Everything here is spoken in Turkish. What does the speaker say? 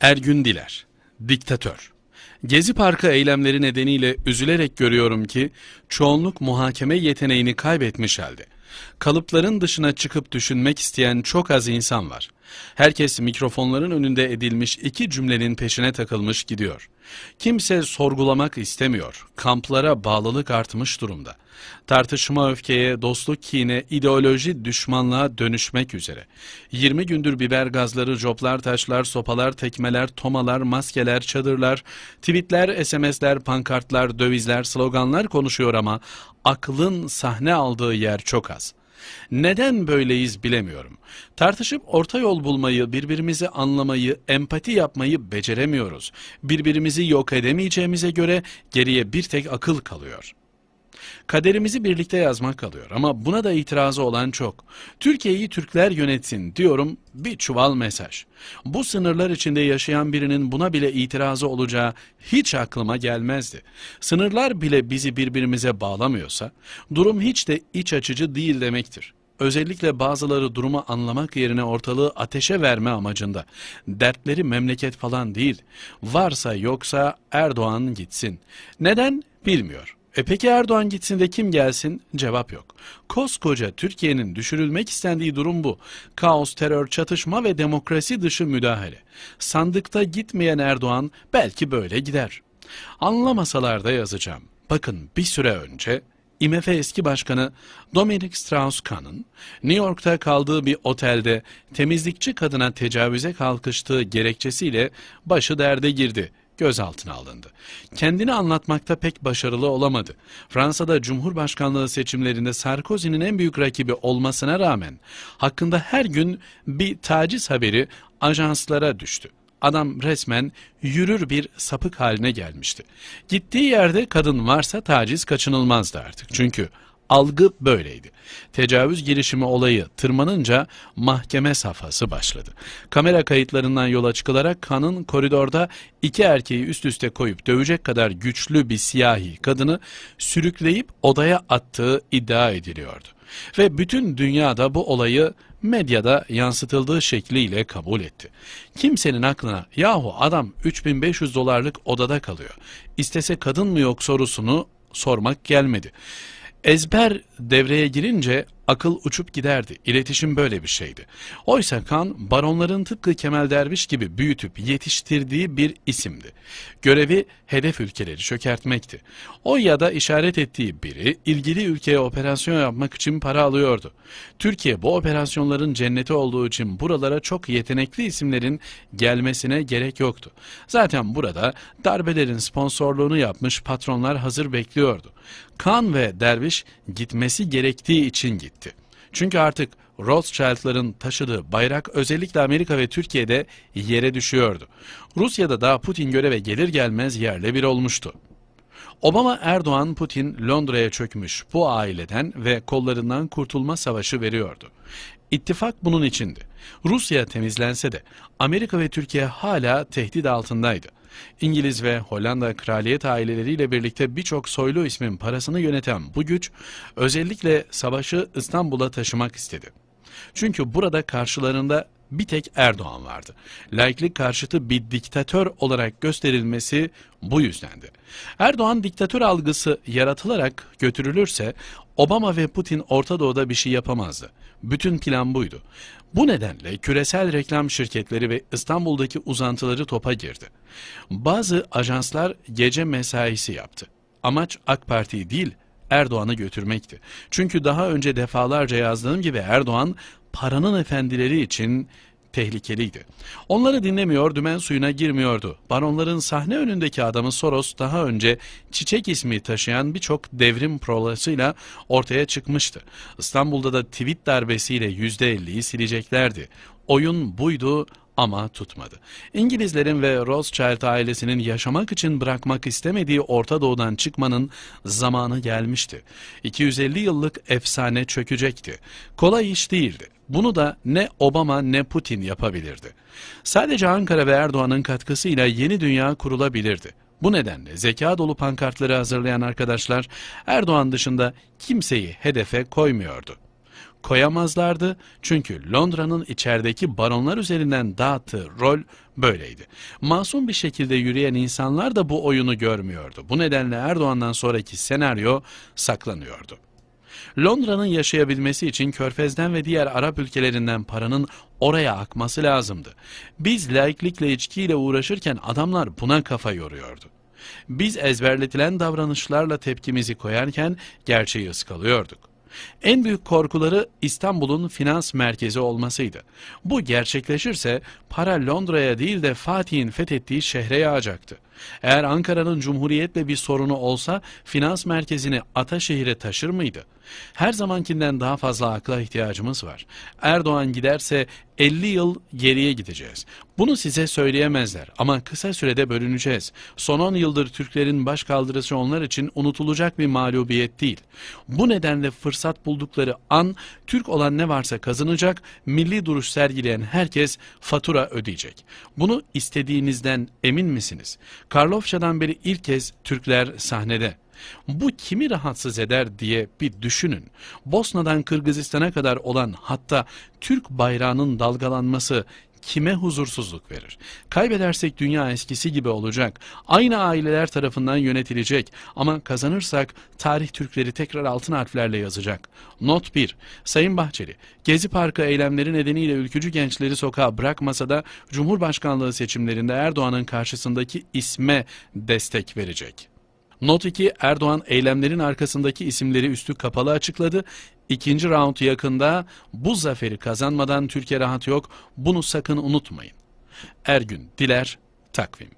Ergün Diler, diktatör. Gezi Parkı eylemleri nedeniyle üzülerek görüyorum ki çoğunluk muhakeme yeteneğini kaybetmiş halde. Kalıpların dışına çıkıp düşünmek isteyen çok az insan var. Herkes mikrofonların önünde edilmiş iki cümlenin peşine takılmış gidiyor. Kimse sorgulamak istemiyor. Kamplara bağlılık artmış durumda. Tartışma öfkeye, dostluk kine, ideoloji düşmanlığa dönüşmek üzere. 20 gündür biber gazları, coplar, taşlar, sopalar, tekmeler, tomalar, maskeler, çadırlar, tweetler, SMS'ler, pankartlar, dövizler, sloganlar konuşuyor ama aklın sahne aldığı yer çok az. Neden böyleyiz bilemiyorum. Tartışıp orta yol bulmayı, birbirimizi anlamayı, empati yapmayı beceremiyoruz. Birbirimizi yok edemeyeceğimize göre geriye bir tek akıl kalıyor. Kaderimizi birlikte yazmak kalıyor ama buna da itirazı olan çok. Türkiye'yi Türkler yönetsin diyorum bir çuval mesaj. Bu sınırlar içinde yaşayan birinin buna bile itirazı olacağı hiç aklıma gelmezdi. Sınırlar bile bizi birbirimize bağlamıyorsa durum hiç de iç açıcı değil demektir. Özellikle bazıları durumu anlamak yerine ortalığı ateşe verme amacında. Dertleri memleket falan değil. Varsa yoksa Erdoğan gitsin. Neden? Bilmiyor. E peki Erdoğan gitsin de kim gelsin? Cevap yok. Koskoca Türkiye'nin düşürülmek istendiği durum bu. Kaos, terör, çatışma ve demokrasi dışı müdahale. Sandıkta gitmeyen Erdoğan belki böyle gider. Anlamasalar da yazacağım. Bakın bir süre önce IMF eski başkanı Dominic Strauss-Kahn'ın New York'ta kaldığı bir otelde temizlikçi kadına tecavüze kalkıştığı gerekçesiyle başı derde girdi gözaltına alındı. Kendini anlatmakta pek başarılı olamadı. Fransa'da Cumhurbaşkanlığı seçimlerinde Sarkozy'nin en büyük rakibi olmasına rağmen hakkında her gün bir taciz haberi ajanslara düştü. Adam resmen yürür bir sapık haline gelmişti. Gittiği yerde kadın varsa taciz kaçınılmazdı artık. Çünkü algı böyleydi. Tecavüz girişimi olayı tırmanınca mahkeme safhası başladı. Kamera kayıtlarından yola çıkılarak kanın koridorda iki erkeği üst üste koyup dövecek kadar güçlü bir siyahi kadını sürükleyip odaya attığı iddia ediliyordu. Ve bütün dünyada bu olayı medyada yansıtıldığı şekliyle kabul etti. Kimsenin aklına yahu adam 3500 dolarlık odada kalıyor. İstese kadın mı yok sorusunu sormak gelmedi. Ezber devreye girince akıl uçup giderdi. İletişim böyle bir şeydi. Oysa kan baronların tıpkı Kemal Derviş gibi büyütüp yetiştirdiği bir isimdi. Görevi hedef ülkeleri çökertmekti. O ya da işaret ettiği biri ilgili ülkeye operasyon yapmak için para alıyordu. Türkiye bu operasyonların cenneti olduğu için buralara çok yetenekli isimlerin gelmesine gerek yoktu. Zaten burada darbelerin sponsorluğunu yapmış patronlar hazır bekliyordu. Kan ve Derviş gitmesi gerektiği için gitti. Çünkü artık Rothschild'ların taşıdığı bayrak özellikle Amerika ve Türkiye'de yere düşüyordu. Rusya'da da Putin göreve gelir gelmez yerle bir olmuştu. Obama, Erdoğan, Putin Londra'ya çökmüş bu aileden ve kollarından kurtulma savaşı veriyordu. İttifak bunun içindi. Rusya temizlense de Amerika ve Türkiye hala tehdit altındaydı. İngiliz ve Hollanda kraliyet aileleriyle birlikte birçok soylu ismin parasını yöneten bu güç özellikle savaşı İstanbul'a taşımak istedi. Çünkü burada karşılarında bir tek Erdoğan vardı. Laiklik karşıtı bir diktatör olarak gösterilmesi bu yüzdendi. Erdoğan diktatör algısı yaratılarak götürülürse Obama ve Putin Orta Doğu'da bir şey yapamazdı. Bütün plan buydu. Bu nedenle küresel reklam şirketleri ve İstanbul'daki uzantıları topa girdi. Bazı ajanslar gece mesaisi yaptı. Amaç AK Parti'yi değil Erdoğan'ı götürmekti. Çünkü daha önce defalarca yazdığım gibi Erdoğan paranın efendileri için tehlikeliydi. Onları dinlemiyor, dümen suyuna girmiyordu. Baronların sahne önündeki adamı Soros daha önce Çiçek ismi taşıyan birçok devrim prolasıyla ortaya çıkmıştı. İstanbul'da da tweet darbesiyle %50'yi sileceklerdi. Oyun buydu ama tutmadı. İngilizlerin ve Rothschild ailesinin yaşamak için bırakmak istemediği Orta Doğu'dan çıkmanın zamanı gelmişti. 250 yıllık efsane çökecekti. Kolay iş değildi. Bunu da ne Obama ne Putin yapabilirdi. Sadece Ankara ve Erdoğan'ın katkısıyla yeni dünya kurulabilirdi. Bu nedenle zeka dolu pankartları hazırlayan arkadaşlar Erdoğan dışında kimseyi hedefe koymuyordu. koyamazlardı çünkü Londra'nın içerideki baronlar üzerinden dağıttığı rol böyleydi. Masum bir şekilde yürüyen insanlar da bu oyunu görmüyordu. Bu nedenle Erdoğan'dan sonraki senaryo saklanıyordu. Londra'nın yaşayabilmesi için Körfez'den ve diğer Arap ülkelerinden paranın oraya akması lazımdı. Biz laiklikle içkiyle uğraşırken adamlar buna kafa yoruyordu. Biz ezberletilen davranışlarla tepkimizi koyarken gerçeği ıskalıyorduk. En büyük korkuları İstanbul'un finans merkezi olmasıydı. Bu gerçekleşirse para Londra'ya değil de Fatih'in fethettiği şehre yağacaktı. Eğer Ankara'nın Cumhuriyet'le bir sorunu olsa finans merkezini Ataşehir'e taşır mıydı? Her zamankinden daha fazla akla ihtiyacımız var. Erdoğan giderse 50 yıl geriye gideceğiz. Bunu size söyleyemezler ama kısa sürede bölüneceğiz. Son 10 yıldır Türklerin baş kaldırısı onlar için unutulacak bir mağlubiyet değil. Bu nedenle fırsat buldukları an Türk olan ne varsa kazanacak, milli duruş sergileyen herkes fatura ödeyecek. Bunu istediğinizden emin misiniz? Karlofça'dan beri ilk kez Türkler sahnede. Bu kimi rahatsız eder diye bir düşünün. Bosna'dan Kırgızistan'a kadar olan hatta Türk bayrağının dalgalanması kime huzursuzluk verir? Kaybedersek dünya eskisi gibi olacak. Aynı aileler tarafından yönetilecek ama kazanırsak tarih Türkleri tekrar altın harflerle yazacak. Not 1. Sayın Bahçeli, Gezi Parkı eylemleri nedeniyle ülkücü gençleri sokağa bırakmasa da Cumhurbaşkanlığı seçimlerinde Erdoğan'ın karşısındaki isme destek verecek. Not 2 Erdoğan eylemlerin arkasındaki isimleri üstü kapalı açıkladı. İkinci round yakında bu zaferi kazanmadan Türkiye rahat yok. Bunu sakın unutmayın. Ergün Diler Takvim